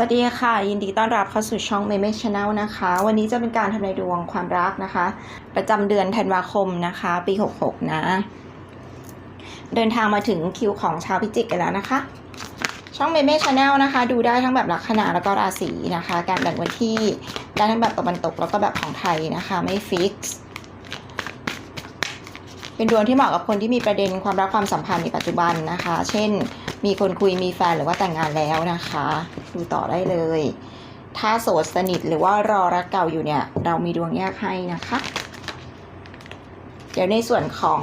สวัสดีค่ะ ยินดีต้อนรับเข้าสู่ช่อง m e m e Channel นะคะ วันนี้จะเป็นการทำนายดวงความรักนะคะ ประจำเดือนธันวาคมนะคะ ปี 66 นะ เดินทางมาถึงคิวของชาวพิจิกกันแล้วนะคะ ช่อง m e m e Channel นะคะ ดูได้ทั้งแบบลัคนาแล้วก็ราศีนะคะ การแบ่งวันที่ได้ทั้งแบบตะวันตกแล้วก็แบบของไทยนะคะ ไม่ฟิกซ์ เป็นดวงที่เหมาะกับคนที่มีประเด็นความรักความสัมพันธ์ในปัจจุบันนะคะ เช่น มีคนคุยมีแฟนหรือว่าแต่งงานแล้วนะคะ ดูต่อได้เลย ถ้าโสดสนิทหรือว่ารอรักเก่าอยู่เนี่ย เรามีดวงแยกให้นะคะ เดี๋ยวในส่วนของ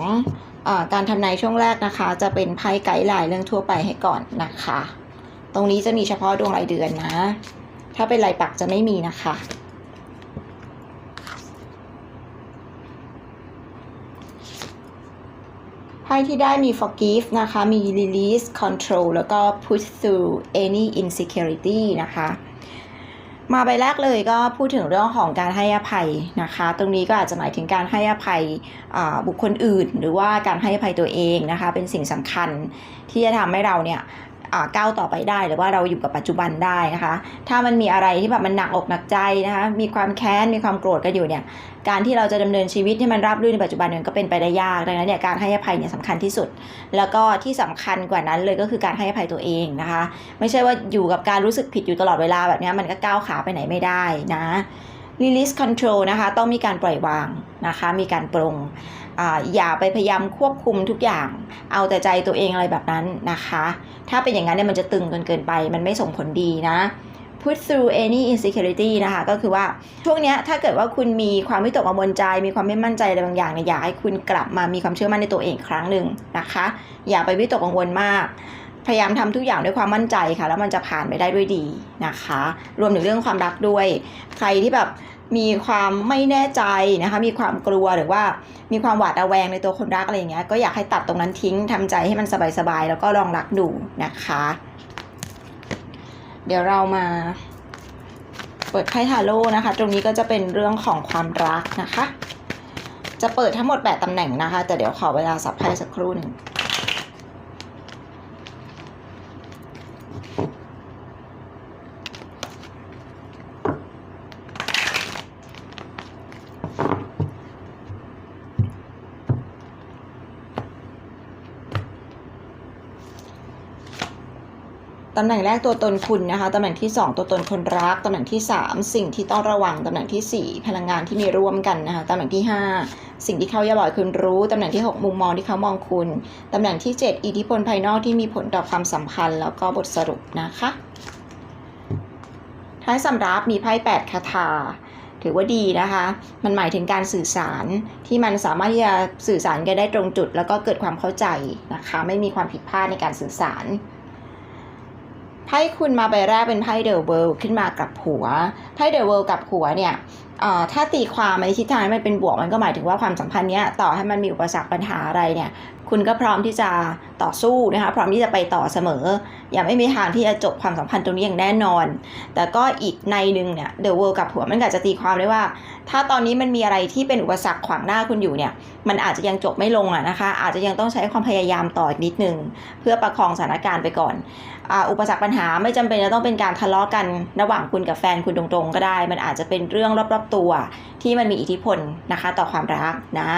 อการทำนายช่วงแรกนะคะ จะเป็นไพ่ไกด์ไลน์เรื่องทั่วไปให้ก่อนนะคะ ตรงนี้จะมีเฉพาะดวงรายเดือนนะ ถ้าเป็นรายปักจะไม่มีนะคะ ไพ่ที่ได้มี forgive นะคะ มี release control แล้วก็ push through any insecurity นะคะ มาใบแรกเลยก็พูดถึงเรื่องของการให้อภัยนะคะ ตรงนี้ก็อาจจะหมายถึงการให้อภัยบุคคลอื่น หรือว่าการให้อภัยตัวเองนะคะ เป็นสิ่งสำคัญที่จะทำให้เราเนี่ย ก้าวต่อไปได้หรือว่าเราอยู่กับปัจจุบันได้นะคะ ถ้ามันมีอะไรที่แบบมันหนักอกหนักใจนะคะ มีความแค้นมีความโกรธกันอยู่เนี่ย การที่เราจะดำเนินชีวิตให้มันราบรื่นในปัจจุบันมันก็เป็นไปได้ยากดังนั้นเนี่ยการให้อภัยเนี่ยสำคัญที่สุด แล้วก็ที่สำคัญกว่านั้นเลยก็คือการให้อภัยตัวเองนะคะ ไม่ใช่ว่าอยู่กับการรู้สึกผิดอยู่ตลอดเวลาแบบนี้มันก็ก้าวขาไปไหนไม่ได้นะ release control นะคะต้องมีการปล่อยวางนะคะมีการปรงอย่าไปพยายามควบคุมทุกอย่าง เอาแต่ใจตัวเองอะไรแบบนั้นนะคะ ถ้าเป็นอย่างนั้นเนี่ยมันจะตึงเกินเกินไป มันไม่ส่งผลดีนะ put through any insecurity นะคะ ก็คือว่าช่วงนี้ถ้าเกิดว่าคุณมีความวิตกกังวลใจ มีความไม่มั่นใจอะไรบางอย่างเนี่ยอยากให้คุณกลับมามีความเชื่อมั่นในตัวเองครั้งหนึ่งนะคะ อย่าไปวิตกกังวลมาก พยายามทำทุกอย่างด้วยความมั่นใจค่ะ แล้วมันจะผ่านไปได้ด้วยดีนะคะ รวมถึงเรื่องความรักด้วย ใครที่แบบมีความไม่แน่ใจนะคะ มีความกลัวหรือว่ามีความหวาดระแวงในตัวคนรักอะไรอย่างเงี้ย ก็อยากให้ตัดตรงนั้นทิ้งทำใจให้มันสบายๆ แล้วก็ลองรักดูนะคะ เดี๋ยวเรามาเปิดไพ่ทาโร่นะคะ ตรงนี้ก็จะเป็นเรื่องของความรักนะคะ จะเปิดทั้งหมด 8ตำแหน่งนะคะ แต่เดี๋ยวขอเวลาสับไพ่สักครู่หนึ่ง ตำแหน่งแรกตัวตนคุณนะคะตำแหน่งที่ 2 ตัวตนคนรักตำแหน่งที่ 3 สิ่งที่ต้องระวังตำแหน่งทีสี่4 พลังงานที่มีร่วมกันนะคะตำแหน่งที่ 5 สิ่งที่เขาอยากบอกให้คุณรู้ตำแหน่งที่ 6 มุมมองที่เขามองคุณตำแหน่งที่ 7 อิทธิพลภายนอกที่มีผลต่อความสัมพันธ์ แล้วก็บทสรุปนะคะท้ายสำรับมีไพ่8คาถาถือว่าดีนะคะ มันหมายถึงการสื่อสารที่มันสามารถที่จะสื่อสารกันได้ตรงจุด แล้วก็เกิดความเข้าใจนะคะ ไม่มีความผิดพลาดในการสื่อสาร ไพ่คุณมาใบแรกเป็นไพ่เดอะเวิลด์ขึ้นมากับหัวไพ่เดอะเวิลด์กับหัวเนี่ยถ้าตีความในทิศทางมันเป็นบวกมันก็หมายถึงว่าความสัมพันธ์เนี้ยต่อให้มันมีอุปสรรคปัญหาอะไรเนี่ย คุณก็พร้อมที่จะต่อสู้นะคะพร้อมที่จะไปต่อเสมอ อย่าไม่มีทางที่จะจบความสัมพันธ์ตรงนี้อย่างแน่นอน แต่ก็อีกในหนึ่งเนี่ยเดอะเวิลด์กับหัวมันก็จะตีความได้ว่า ถ้าตอนนี้มันมีอะไรที่เป็นอุปสรรคขวางหน้าคุณอยู่เนี่ย มันอาจจะยังจบไม่ลงอะนะคะ อาจจะยังต้องใช้ความพยายามต่ออีกนิดนึงเพื่อประคองสถานการณ์ไปก่อนอุปสรรคปัญหาไม่จำเป็นจะต้องเป็นการทะเลาะกันระหว่างคุณกับแฟนคุณตรงๆ ก็ได้ มันอาจจะเป็นเรื่องรอบตัวที่มันมีอิทธิพลนะคะต่อความรักนะ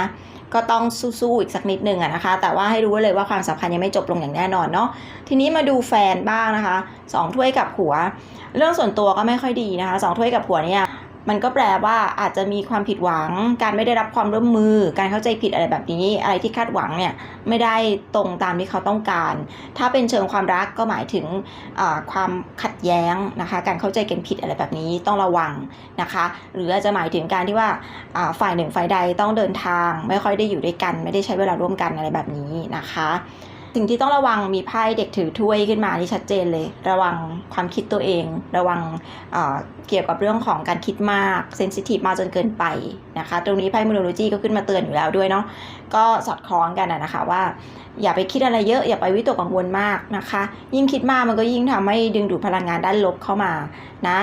ก็ต้องสู้ๆอีกสักนิดนึงอะนะคะ แต่ว่าให้รู้เลยว่าความสัมพันธ์ยังไม่จบลงอย่างแน่นอนเนาะทีนี้มาดูแฟนบ้างนะคะสองถ้วยกับหัว เรื่องส่วนตัวก็ไม่ค่อยดีนะคะสองถ้วยกับหัวเนี่ย มันก็แปลว่าอาจจะมีความผิดหวัง การไม่ได้รับความร่วมมือ การเข้าใจผิดอะไรแบบนี้ อะไรที่คาดหวังเนี่ยไม่ได้ตรงตามที่เขาต้องการ ถ้าเป็นเชิงความรักก็หมายถึงความขัดแย้งนะคะ การเข้าใจกันผิดอะไรแบบนี้ต้องระวังนะคะ หรืออาจจะหมายถึงการที่ว่าฝ่ายหนึ่งฝ่ายใดต้องเดินทาง ไม่ค่อยได้อยู่ด้วยกัน ไม่ได้ใช้เวลาร่วมกันอะไรแบบนี้นะคะสิ่งที่ต้องระวังมีไพ่เด็กถือถ้วยขึ้นมาที่ชัดเจนเลย ระวังความคิดตัวเอง ระวังา เกี่ยวกับเรื่องของการคิดมากเซนซิทีฟมากจนเกินไปนะคะ ตรงนี้ไพ่มูโนโลจีก็ขึ้นมาเตือนอยู่แล้วด้วยเนาะก็สอดคล้องกันนะคะว่า อย่าไปคิดอะไรเยอะอย่าไปวิตกกังวลมากนะคะ ยิ่งคิดมากมันก็ยิ่งทำให้ดึงดูดพลังงานด้านลบเข้ามานะ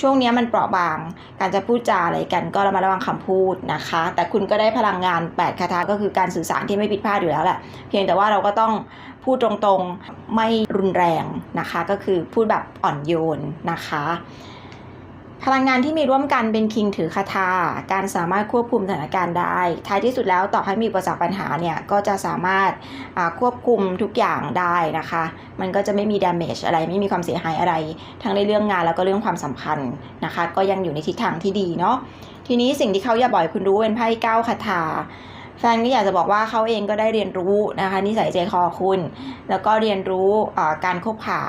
ช่วงนี้มันเปราะบาง การจะพูดจาอะไรกันก็ระมัดระวังคำพูดนะคะ แต่คุณก็ได้พลังงาน 8 คาถาก็คือการสื่อสารที่ไม่ผิดพลาดอยู่แล้วแหละเพียงแต่ว่าเราก็ต้องพูดตรงๆไม่รุนแรงนะคะ ก็คือพูดแบบอ่อนโยนนะคะ พลังงานที่มีร่วมกันเป็นคิงถือคาถาการสามารถควบคุมสถานการณ์ได้ ท้ายที่สุดแล้วต่อให้มีอุปสรรคปัญหาเนี่ยก็จะสามารถควบคุมทุกอย่างได้นะคะ มันก็จะไม่มี damage อะไรไม่มีความเสียหายอะไร ทั้งในเรื่องงานแล้วก็เรื่องความสัมพันธ์นะคะ ก็ยังอยู่ในทิศทางที่ดีเนาะทีนี้สิ่งที่เขาอยากบอกคุณรู้เป็นไพ่เก้าคาถา แฟนก็อยากจะบอกว่าเขาเองก็ได้เรียนรู้นะคะนิสัยใจคอคุณ แล้วก็เรียนรู้การคบหา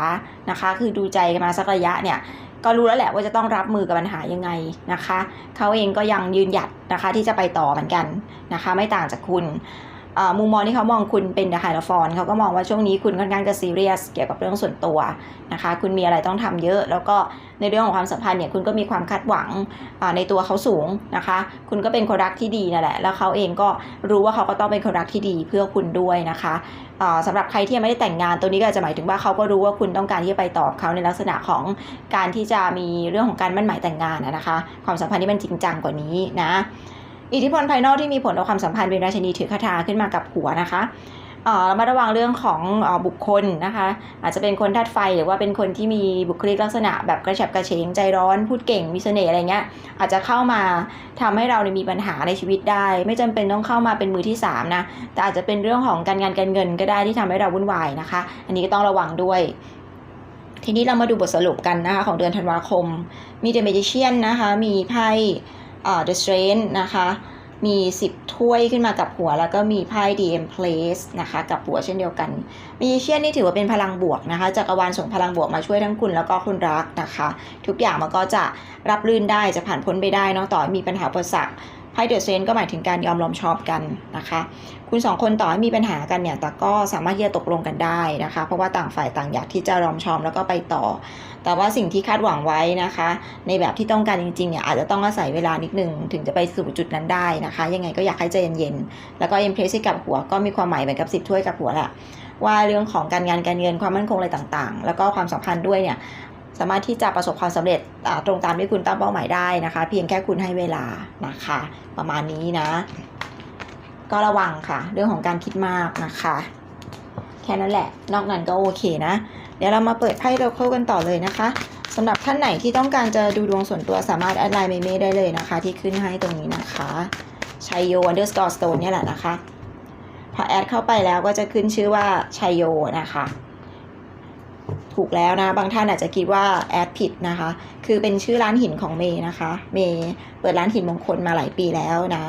นะคะ คือดูใจกันมาสักระยะเนี่ยก็รู้แล้วแหละว่าจะต้องรับมือกับปัญหายังไงนะคะ เขาเองก็ยังยืนหยัดนะคะที่จะไปต่อเหมือนกันนะคะ ไม่ต่างจากคุณ มุมมองที่เขามองคุณเป็นเดอะไฮลฟอนเขาก็มองว่าช่วงนี้คุณค่อนข้างจะซีเรียสเกี่ยวกับเรื่องส่วนตัวนะคะ คุณมีอะไรต้องทำเยอะ แล้วก็ในเรื่องของความสัมพันธ์เนี่ยคุณก็มีความคาดหวังในตัวเขาสูงนะคะ คุณก็เป็นคนรักที่ดีนั่นแหละ แล้วเขาเองก็รู้ว่าเขาก็ต้องเป็นคนรักที่ดีเพื่อคุณด้วยนะคะอ่าสำหรับใครที่ยังไม่ได้แต่งงานตัวนี้ก็จะหมายถึงว่าเขาก็รู้ว่าคุณต้องการที่จะไปตอบเขาในลักษณะของการที่จะมีเรื่องของการมั่นหมายแต่งงานนะคะ ความสัมพันธ์ที่มันจริงจังกว่านี้นะ อิทธิพลภายนอกที่มีผลต่อความสัมพันธ์เป็นราชนีถือคาถาขึ้นมากับหัวนะคะเระมัดระวังเรื่องของอบุคคลนะคะ อาจจะเป็นคนธาตุไฟหรือว่าเป็นคนที่มีบุคลิกลักษณะแบบกระฉับกระเฉงใจร้อนพูดเก่งมีเสน่ห์อะไรเงี้ยอาจจะเข้ามาทำให้เราเนี่ยมีปัญหาในชีวิตได้ ไม่จำเป็นต้องเข้ามาเป็นมือที่สามนะแต่อาจจะเป็นเรื่องของการงานการเงินก็ได้ที่ทำให้เราวุ่นวายนะคะ อันนี้ก็ต้องระวังด้วยทีนี้เรามาดูบทสรุปกันนะคะของเดือนธันวาคม มี The Magician นะคะ มีไพ่ The Strength นะคะมี 10 ถ้วยขึ้นมากับหัว แล้วก็มีไพ่ DM Place นะคะกับหัวเช่นเดียวกัน มีเชียนนี่ถือว่าเป็นพลังบวกนะคะจักรวาลส่งพลังบวกมาช่วยทั้งคุณแล้วก็คุณรักนะคะ ทุกอย่างมันก็จะรับรื่นได้จะผ่านพ้นไปได้นอกต่อมีปัญหาอุปสรรค ไพ่เดอะเซนก็หมายถึงการยอมรอมชอบกันนะคะ คุณสองคนต่อให้มีปัญหากันเนี่ย แต่ก็สามารถที่จะตกลงกันได้นะคะ เพราะว่าต่างฝ่ายต่างอยากที่จะรอมชอมแล้วก็ไปต่อ แต่ว่าสิ่งที่คาดหวังไว้นะคะ ในแบบที่ต้องการจริงๆเนี่ยอาจจะต้องอาศัยเวลานิดนึงถึงจะไปสู่จุดนั้นได้นะคะ ยังไงก็อยากให้ใจเย็นๆ แล้วก็เอ็มเพรสกับหัวก็มีความหมายเหมือนกับสิบถ้วยกับหัวแหละว่าเรื่องของการงานการเงินความมั่นคงอะไรต่างๆ แล้วก็ความสัมพันธ์ด้วยเนี่ย สามารถที่จะประสบความสำเร็จตรงตามที่คุณตั้งเป้าหมายได้นะคะ เพียงแค่คุณให้เวลานะคะ ประมาณนี้นะ ก็ระวังค่ะ เรื่องของการคิดมากนะคะ แค่นั้นแหละ นอกนั้นก็โอเคนะ เดี๋ยวเรามาเปิดไพ่เราเข้กันต่อเลยนะคะสำหรับท่านไหนที่ต้องการจะดูดวงส่วนตัวสามารถแอดไลน์เมเม่ได้เลยนะคะ ที่ขึ้นให้ตรงนี้นะคะชัยโย underscore stone เนี่ยแหละนะคะ พอแอดเข้าไปแล้วก็จะขึ้นชื่อว่าชัยโยนะคะ ถูกแล้วนะ บางท่านอาจจะคิดว่าแอดผิดนะคะ คือเป็นชื่อร้านหินของเมย์นะคะ เมย์เปิดร้านหินมงคลมาหลายปีแล้วนะ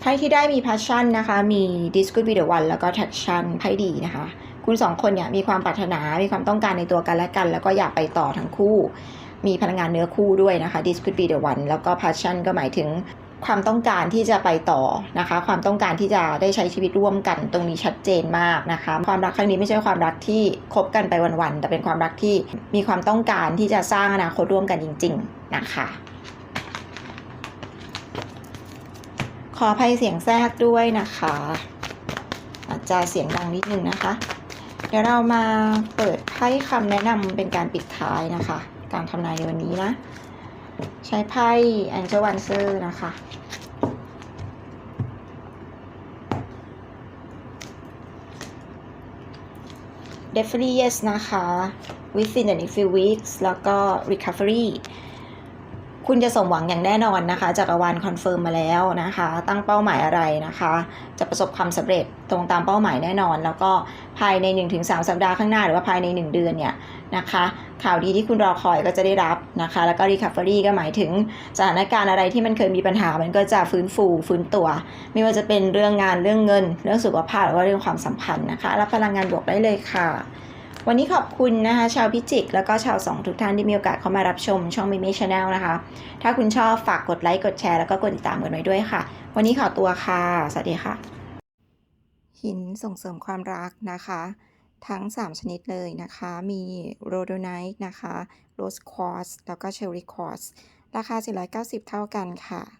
ไพ่ที่ได้มี passion นะคะ มี this c o u be the one แล้วก็ traction ไพ่ดีนะคะ คุณสองคนเนี่ยมีความปรารถนา มีความต้องการในตัวกันและกัน แล้วก็อยากไปต่อทั้งคู่ มีพลังงานเนื้อคู่ด้วยนะคะ this c o u be the one แล้วก็ passion ก็หมายถึง ความต้องการที่จะไปต่อนะคะ ความต้องการที่จะได้ใช้ชีวิตร่วมกันตรงนี้ชัดเจนมากนะคะ ความรักครั้งนี้ไม่ใช่ความรักที่คบกันไปวันๆแต่เป็นความรักที่มีความต้องการที่จะสร้างอนาคตร่วมกันจริง ๆนะคะขออภัยเสียงแทรกด้วยนะคะ อาจจะเสียงดังนิดนึงนะคะ เดี๋ยวเรามาเปิดไพ่คำแนะนำเป็นการปิดท้ายนะคะ การทำนายในวันนี้นะ ใช้ไพ่ Angel Answer นะคะ Definitely yes นะคะ within the next few weeks แล้วก็ recovery คุณจะสมหวังอย่างแน่นอนนะคะจักรวาลคอนเฟิร์มมาแล้วนะคะ ตั้งเป้าหมายอะไรนะคะ จะประสบความสำเร็จตรงตามเป้าหมายแน่นอน แล้วก็ ภายใน 1-3 สัปดาห์ข้างหน้า หรือว่าภายใน 1 เดือนเนี่ยนะคะข่าวดีที่คุณรอคอยก็จะได้รับนะคะ แล้วก็ recovery ก็หมายถึงสถานการณ์อะไรที่มันเคยมีปัญหา มันก็จะฟื้นฟูฟื้นตัว ไม่ว่าจะเป็นเรื่องงานเรื่องเงิน เรื่องสุขภาพหรือว่าเรื่องความสัมพันธ์นะคะรับพลังงานบวกได้เลยค่ะ วันนี้ขอบคุณนะคะชาวพิจิก แล้วก็ชาวสองทุกท่านที่มีโอกาสเข้ามารับชมช่องมิมิชแนลนะคะ ถ้าคุณชอบฝากกดไลค์กดแชร์แล้วก็กดติดตามกันไว้ด้วยค่ะ วันนี้ขอตัวค่ะสวัสดีค่ะ หินส่งเสริมความรักนะคะ ทั้ง 3 ชนิดเลยนะคะ มีโรโดไนท์นะคะโรสควอสแล้วก็เชอร์รี่ควอสราคา 490 เท่ากันค่ะ